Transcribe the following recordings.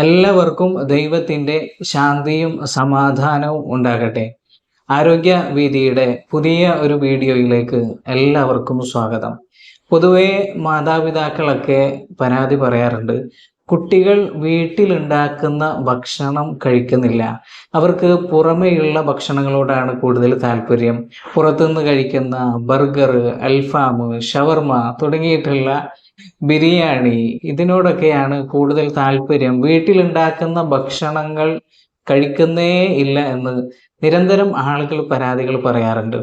എല്ലാവർക്കും ദൈവത്തിന്റെ ശാന്തിയും സമാധാനവും ഉണ്ടാകട്ടെ. ആരോഗ്യ വീതിയുടെ പുതിയ ഒരു വീഡിയോയിലേക്ക് എല്ലാവർക്കും സ്വാഗതം. പൊതുവെ മാതാപിതാക്കളൊക്കെ പരാതി പറയാറുണ്ട് കുട്ടികൾ വീട്ടിലുണ്ടാക്കുന്ന ഭക്ഷണം കഴിക്കുന്നില്ല. അവർക്ക് പുറമേയുള്ള ഭക്ഷണങ്ങളോടാണ് കൂടുതൽ താല്പര്യം. പുറത്തുനിന്ന് കഴിക്കുന്ന ബർഗർ അൽഫാം ഷവർമ തുടങ്ങിയിട്ടുള്ള ബിരിയാണി. ഇതിനോടൊക്കെയാണ് കൂടുതൽ താല്പര്യം. വീട്ടിലുണ്ടാക്കുന്ന ഭക്ഷണങ്ങൾ കഴിക്കുന്നേ ഇല്ല എന്ന് നിരന്തരം ആളുകൾ പരാതികൾ പറയാറുണ്ട്.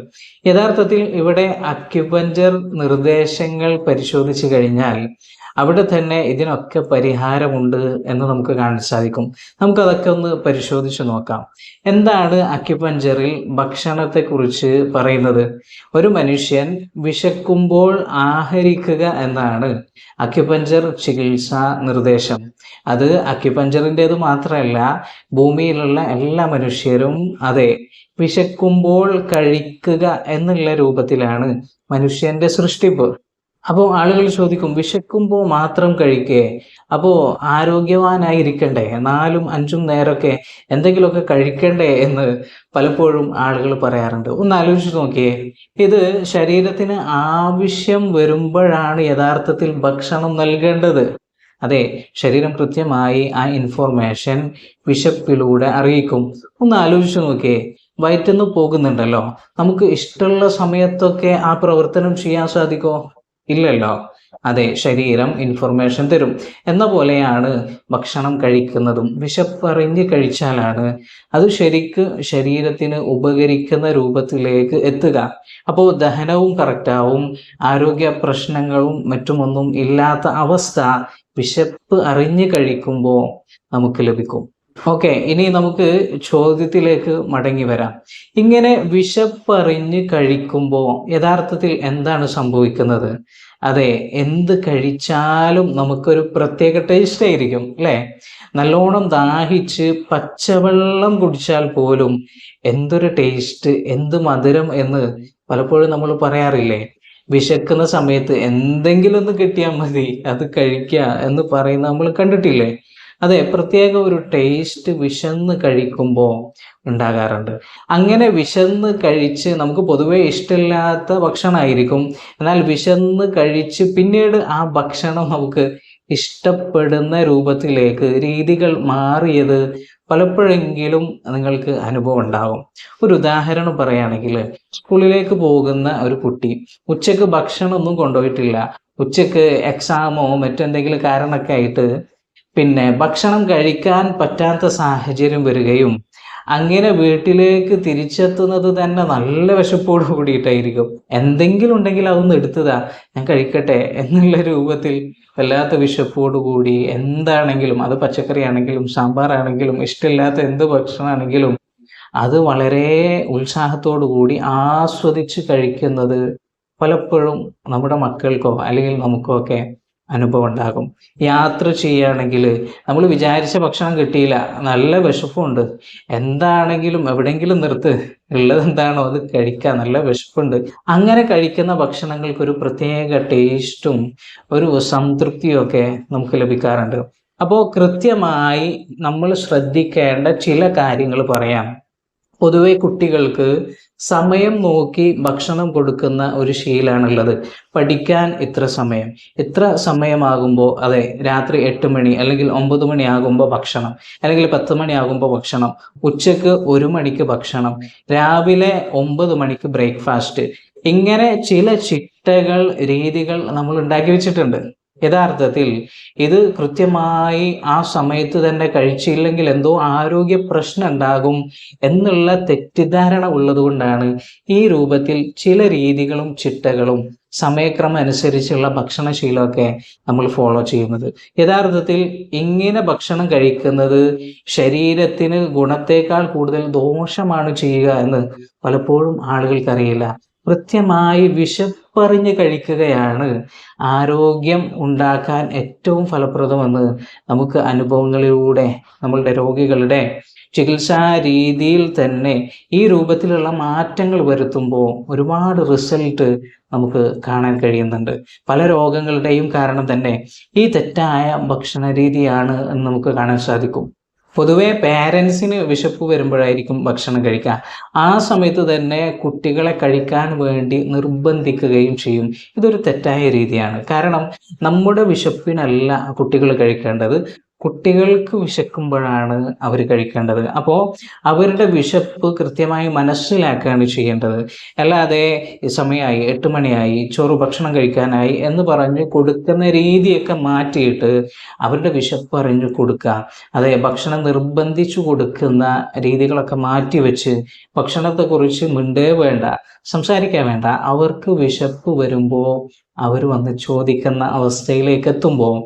യഥാർത്ഥത്തിൽ ഇവിടെ അക്യുപഞ്ചർ നിർദ്ദേശങ്ങൾ പരിശോധിച്ചു കഴിഞ്ഞാൽ അവിടെ തന്നെ ഇതിനൊക്കെ പരിഹാരമുണ്ട് എന്ന് നമുക്ക് കാണാൻ സാധിക്കും. നമുക്കതൊക്കെ ഒന്ന് പരിശോധിച്ച് നോക്കാം. എന്താണ് അക്യുപഞ്ചറിൽ ഭക്ഷണത്തെക്കുറിച്ച് പറയുന്നത്? ഒരു മനുഷ്യൻ വിശക്കുമ്പോൾ ആഹരിക്കുക എന്നാണ് അക്യുപഞ്ചർ ചികിത്സാ നിർദ്ദേശം. അത് അക്യുപഞ്ചറിന്റെത് മാത്രമല്ല ഭൂമിയിലുള്ള എല്ലാ മനുഷ്യരും അതെ വിശക്കുമ്പോൾ കഴിക്കുക എന്നുള്ള രൂപത്തിലാണ് മനുഷ്യന്റെ സൃഷ്ടിപ്പ്. അപ്പോൾ ആളുകൾ ചോദിക്കും വിശക്കുമ്പോൾ മാത്രം കഴിക്കേ അപ്പോൾ ആരോഗ്യവാനായിരിക്കണ്ടേ നാലും അഞ്ചും നേരമൊക്കെ എന്തെങ്കിലുമൊക്കെ കഴിക്കണ്ടേ എന്ന് പലപ്പോഴും ആളുകൾ പറയാറുണ്ട്. ഒന്ന് ആലോചിച്ച് നോക്കിയേ ഇത് ശരീരത്തിന് ആവശ്യം വരുമ്പോഴാണ് യഥാർത്ഥത്തിൽ ഭക്ഷണം നൽകേണ്ടത്. അതെ ശരീരം കൃത്യമായി ആ ഇൻഫോർമേഷൻ വിശപ്പിലൂടെ അറിയിക്കും. ഒന്ന് ആലോചിച്ച് നോക്കിയേ വയറ്റുന്ന് പോകുന്നുണ്ടല്ലോ നമുക്ക് ഇഷ്ടമുള്ള സമയത്തൊക്കെ ആ പ്രവർത്തനം ചെയ്യാൻ സാധിക്കുമോ ഇല്ലല്ലോ. അതെ ശരീരം ഇൻഫർമേഷൻ തരും. എന്ന പോലെയാണ് ഭക്ഷണം കഴിക്കുന്നതും. വിശപ്പറിഞ്ഞ് കഴിച്ചാലാണ് അത് ശരിക്ക് ശരീരത്തിന് ഉപകരിക്കുന്ന രൂപത്തിലേക്ക് എത്തുക. അപ്പോൾ ദഹനവും കറക്റ്റാവും ആരോഗ്യ പ്രശ്നങ്ങളും മറ്റുമൊന്നും ഇല്ലാത്ത അവസ്ഥ വിശപ്പ് അറിഞ്ഞ് കഴിക്കുമ്പോൾ നമുക്ക് ലഭിക്കും. ഓക്കെ ഇനി നമുക്ക് ചോദ്യത്തിലേക്ക് മടങ്ങി വരാം. ഇങ്ങനെ വിശപ്പറിഞ്ഞ് കഴിക്കുമ്പോൾ യഥാർത്ഥത്തിൽ എന്താണ് സംഭവിക്കുന്നത്? അതെ എന്ത് കഴിച്ചാലും നമുക്കൊരു പ്രത്യേക ടേസ്റ്റ് ആയിരിക്കും അല്ലേ? നല്ലോണം ദാഹിച്ച് പച്ചവെള്ളം കുടിച്ചാൽ പോലും എന്തൊരു ടേസ്റ്റ് എന്ത് മധുരം എന്ന് പലപ്പോഴും നമ്മൾ പറയാറില്ലേ? വിശക്കുന്ന സമയത്ത് എന്തെങ്കിലും ഒന്ന് കിട്ടിയാൽ മതി അത് കഴിക്കുക എന്ന് പറയുന്ന നമ്മൾ കണ്ടിട്ടില്ലേ? അതെ പ്രത്യേക ഒരു ടേസ്റ്റ് വിശന്ന് കഴിക്കുമ്പോൾ ഉണ്ടാകാറുണ്ട്. അങ്ങനെ വിശന്ന് കഴിച്ച് നമുക്ക് പൊതുവേ ഇഷ്ടമില്ലാത്ത ഭക്ഷണമായിരിക്കും. എന്നാൽ വിശന്ന് കഴിച്ച് പിന്നീട് ആ ഭക്ഷണം നമുക്ക് ഇഷ്ടപ്പെടുന്ന രൂപത്തിലേക്ക് രീതികൾ മാറിയത് പലപ്പോഴെങ്കിലും നിങ്ങൾക്ക് അനുഭവം ഉണ്ടാകും. ഒരു ഉദാഹരണം പറയുകയാണെങ്കിൽ സ്കൂളിലേക്ക് പോകുന്ന ഒരു കുട്ടി ഉച്ചയ്ക്ക് ഭക്ഷണമൊന്നും കൊണ്ടുപോയിട്ടില്ല. ഉച്ചയ്ക്ക് എക്സാമോ മറ്റെന്തെങ്കിലും കാരണമൊക്കെ ആയിട്ട് പിന്നെ ഭക്ഷണം കഴിക്കാൻ പറ്റാത്ത സാഹചര്യം വരികയും അങ്ങനെ വീട്ടിലേക്ക് തിരിച്ചെത്തുന്നത് തന്നെ നല്ല വിശപ്പോട് കൂടിയിട്ടായിരിക്കും. എന്തെങ്കിലും ഉണ്ടെങ്കിൽ അതൊന്ന് എടുത്തതാ ഞാൻ കഴിക്കട്ടെ എന്നുള്ള രൂപത്തിൽ വല്ലാത്ത വിശപ്പോട് കൂടി എന്താണെങ്കിലും അത് പച്ചക്കറി ആണെങ്കിലും സാമ്പാർ ആണെങ്കിലും ഇഷ്ടമില്ലാത്ത എന്ത് ഭക്ഷണമാണെങ്കിലും അത് വളരെ ഉത്സാഹത്തോടു കൂടി ആസ്വദിച്ച് കഴിക്കുന്നത് പലപ്പോഴും നമ്മുടെ മക്കൾക്കോ അല്ലെങ്കിൽ നമുക്കോ ഒക്കെ അനുഭവം ഉണ്ടാകും യാത്ര ചെയ്യുകയാണെങ്കിൽ നമ്മൾ വിചാരിച്ച ഭക്ഷണം കിട്ടിയില്ല. നല്ല വിശപ്പുണ്ട്. എന്താണെങ്കിലും എവിടെയെങ്കിലും നിർത്ത്. ഉള്ളത് എന്താണോ അത് കഴിക്കുക. നല്ല വിശപ്പുണ്ട്. അങ്ങനെ കഴിക്കുന്ന ഭക്ഷണങ്ങൾക്ക് ഒരു പ്രത്യേക ടേസ്റ്റും ഒരു സംതൃപ്തിയും ഒക്കെ നമുക്ക് ലഭിക്കാറുണ്ട്. അപ്പോൾ കൃത്യമായി നമ്മൾ ശ്രദ്ധിക്കേണ്ട ചില കാര്യങ്ങൾ പറയാം. പൊതുവെ കുട്ടികൾക്ക് സമയം നോക്കി ഭക്ഷണം കൊടുക്കുന്ന ഒരു ശീലാണുള്ളത്. പഠിക്കാൻ ഇത്ര സമയം. ഇത്ര സമയമാകുമ്പോൾ അതെ രാത്രി എട്ട് മണി അല്ലെങ്കിൽ ഒമ്പത് മണി ആകുമ്പോൾ ഭക്ഷണം അല്ലെങ്കിൽ പത്ത് മണി ആകുമ്പോൾ ഭക്ഷണം ഉച്ചയ്ക്ക് ഒരു മണിക്ക് ഭക്ഷണം രാവിലെ ഒമ്പത് മണിക്ക് ബ്രേക്ക്ഫാസ്റ്റ്. ഇങ്ങനെ ചില ചിട്ടകൾ രീതികൾ നമ്മൾ ഉണ്ടാക്കി വെച്ചിട്ടുണ്ട്. യഥാർത്ഥത്തിൽ ഇത് കൃത്യമായി ആ സമയത്ത് തന്നെ കഴിച്ചില്ലെങ്കിൽ എന്തോ ആരോഗ്യ പ്രശ്നം ഉണ്ടാകും എന്നുള്ള തെറ്റിദ്ധാരണ ഉള്ളതുകൊണ്ടാണ് ഈ രൂപത്തിൽ ചില രീതികളും ചിട്ടകളും സമയക്രമം അനുസരിച്ചുള്ള ഭക്ഷണശീലമൊക്കെ നമ്മൾ ഫോളോ ചെയ്യുന്നത്. യഥാർത്ഥത്തിൽ ഇങ്ങനെ ഭക്ഷണം കഴിക്കുന്നത് ശരീരത്തിന് ഗുണത്തേക്കാൾ കൂടുതൽ ദോഷമാണ് ചെയ്യുക എന്ന് പലപ്പോഴും ആളുകൾക്കറിയില്ല. കൃത്യമായി വിശപ്പറിഞ്ഞ് കഴിക്കുകയാണ്. ആരോഗ്യം ഉണ്ടാക്കാൻ ഏറ്റവും ഫലപ്രദമെന്ന് നമുക്ക് അനുഭവങ്ങളിലൂടെ നമ്മളുടെ രോഗികളുടെ ചികിത്സാ രീതിയിൽ തന്നെ ഈ രൂപത്തിലുള്ള മാറ്റങ്ങൾ വരുത്തുമ്പോൾ ഒരുപാട് റിസൾട്ട് നമുക്ക് കാണാൻ കഴിയുന്നുണ്ട്. പല രോഗങ്ങളുടെയും കാരണം തന്നെ ഈ തെറ്റായ ഭക്ഷണ രീതിയാണ് എന്ന് നമുക്ക് കാണാൻ സാധിക്കും. പൊതുവെ പേരൻസിന് വിശപ്പ് വരുമ്പോഴായിരിക്കും ഭക്ഷണം കഴിക്കുക. ആ സമയത്ത് തന്നെ കുട്ടികളെ കഴിക്കാൻ വേണ്ടി നിർബന്ധിക്കുകയും ചെയ്യും. ഇതൊരു തെറ്റായ രീതിയാണ്. കാരണം നമ്മുടെ വിശപ്പിനല്ല കുട്ടികൾ കഴിക്കേണ്ടത്. കുട്ടികൾക്ക് വിശക്കുമ്പോഴാണ് അവർ കഴിക്കേണ്ടത്. അപ്പോൾ അവരുടെ വിശപ്പ് കൃത്യമായി മനസ്സിലാക്കുകയാണ് ചെയ്യേണ്ടത്. അല്ലാതെ സമയമായി എട്ട് മണിയായി ചോറ് ഭക്ഷണം കഴിക്കാനായി എന്ന് പറഞ്ഞ് കൊടുക്കുന്ന രീതിയൊക്കെ മാറ്റിയിട്ട് അവരുടെ വിശപ്പ് അറിഞ്ഞു കൊടുക്കുക. അതെ ഭക്ഷണം നിർബന്ധിച്ചു കൊടുക്കുന്ന രീതികളൊക്കെ മാറ്റി വെച്ച് ഭക്ഷണത്തെക്കുറിച്ച് മിണ്ടേ വേണ്ട സംസാരിക്കാൻ വേണ്ട. അവർക്ക് വിശപ്പ് വരുമ്പോൾ അവർ വന്ന് ചോദിക്കുന്ന അവസ്ഥയിലേക്ക് എത്തുമ്പോൾ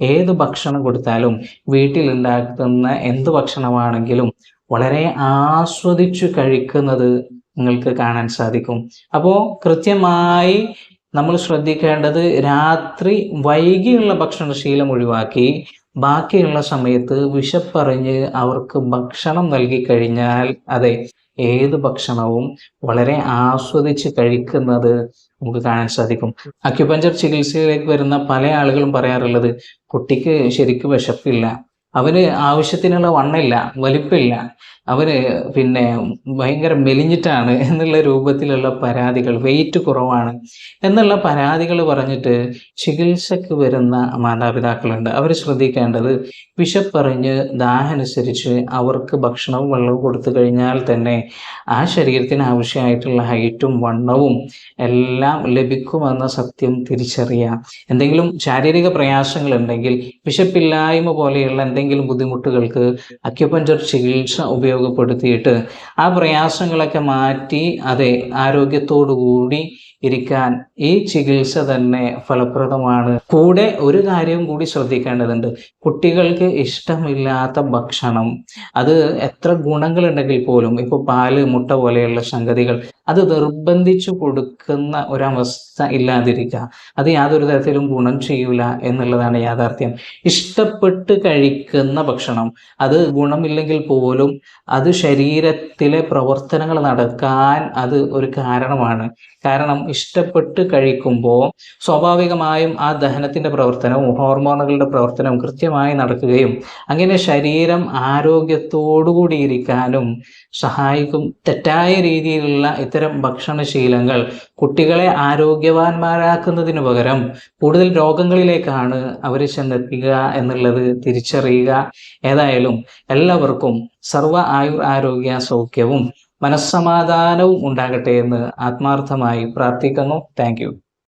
ഏത് ഭക്ഷണം കൊടുത്താലും വീട്ടിലുണ്ടാക്കുന്ന എന്ത് ഭക്ഷണമാണെങ്കിലും വളരെ ആസ്വദിച്ചു കഴിക്കുന്നത് നിങ്ങൾക്ക് കാണാൻ സാധിക്കും. അപ്പോൾ കൃത്യമായി നമ്മൾ ശ്രദ്ധിക്കേണ്ടത് രാത്രി വൈകിയുള്ള ഭക്ഷണശീലം ഒഴിവാക്കി ബാക്കിയുള്ള സമയത്ത് വിശപ്പറിഞ്ഞ് അവർക്ക് ഭക്ഷണം നൽകി കഴിഞ്ഞാൽ അതെ ഏത് ഭക്ഷണവും വളരെ ആസ്വദിച്ച് കഴിക്കുന്നത് നമുക്ക് കാണാൻ സാധിക്കും. അക്യുപഞ്ചർ ചികിത്സയിലേക്ക് വരുന്ന പല ആളുകളും പറയാറുള്ളത് കുട്ടിക്ക് ശരിക്കും വിശപ്പില്ല. അവന് ആവശ്യത്തിനുള്ള വണ്ണില്ല വലിപ്പില്ല. അവന് പിന്നെ ഭയങ്കര മെലിഞ്ഞിട്ടാണ് എന്നുള്ള രൂപത്തിലുള്ള പരാതികൾ വെയിറ്റ് കുറവാണ് എന്നുള്ള പരാതികൾ പറഞ്ഞിട്ട് ചികിത്സക്ക് വരുന്ന മാതാപിതാക്കളുണ്ട്. അവർ ശ്രദ്ധിക്കേണ്ടത് വിശപ്പറിഞ്ഞ് ദാഹനുസരിച്ച് അവർക്ക് ഭക്ഷണവും വെള്ളവും കൊടുത്തു കഴിഞ്ഞാൽ തന്നെ ആ ശരീരത്തിന് ആവശ്യമായിട്ടുള്ള ഹൈറ്റും വണ്ണവും എല്ലാം ലഭിക്കുമെന്ന സത്യം തിരിച്ചറിയാം. എന്തെങ്കിലും ശാരീരിക പ്രയാസങ്ങൾ ഉണ്ടെങ്കിൽ വിശപ്പില്ലായ്മ പോലെയുള്ള എന്തെങ്കിലും ബുദ്ധിമുട്ടുകൾക്ക് അക്യുപഞ്ചർ ചികിത്സ ഉപയോഗപ്പെടുത്തിയിട്ട് ആ പ്രയാസങ്ങളൊക്കെ മാറ്റി അതെ കൂടി ഇരിക്കാൻ ഈ ചികിത്സ തന്നെ ഫലപ്രദമാണ്. കൂടെ ഒരു കാര്യം കൂടി ശ്രദ്ധിക്കേണ്ടതുണ്ട്. കുട്ടികൾക്ക് ഇഷ്ടമില്ലാത്ത ഭക്ഷണം അത് എത്ര ഗുണങ്ങളുണ്ടെങ്കിൽ പോലും ഇപ്പോൾ പാൽ മുട്ട പോലെയുള്ള സംഗതികൾ അത് നിർബന്ധിച്ചു കൊടുക്കുന്ന ഒരവസ്ഥ ഇല്ലാതിരിക്കുക. അത് യാതൊരു തരത്തിലും ഗുണം ചെയ്യൂല എന്നുള്ളതാണ് യാഥാർത്ഥ്യം. ഇഷ്ടപ്പെട്ട് കഴിക്കുന്ന ഭക്ഷണം അത് ഗുണമില്ലെങ്കിൽ പോലും അത് ശരീരത്തിലെ പ്രവർത്തനങ്ങൾ നടക്കാൻ അത് ഒരു കാരണമാണ്. കാരണം ഇഷ്ടപ്പെട്ട് കഴിക്കുമ്പോൾ സ്വാഭാവികമായും ആ ദഹനത്തിന്റെ പ്രവർത്തനവും ഹോർമോണുകളുടെ പ്രവർത്തനവും കൃത്യമായി നടക്കുകയും അങ്ങനെ ശരീരം ആരോഗ്യത്തോടുകൂടി ഇരിക്കാനും സഹായിക്കും. തെറ്റായ രീതിയിലുള്ള ഇത്തരം ഭക്ഷണശീലങ്ങൾ കുട്ടികളെ ആരോഗ്യവാന്മാരാക്കുന്നതിന് പകരം കൂടുതൽ രോഗങ്ങളിലേക്കാണ് അവർ ചെന്നെത്തുക എന്നുള്ളത് തിരിച്ചറിയുക. ഏതായാലും എല്ലാവർക്കും സർവ ആയുർ ആരോഗ്യ സൗഖ്യവും മനസ്സമാധാനവും ഉണ്ടാകട്ടെ എന്ന് ആത്മാർത്ഥമായി പ്രാർത്ഥിക്കുന്നു. താങ്ക്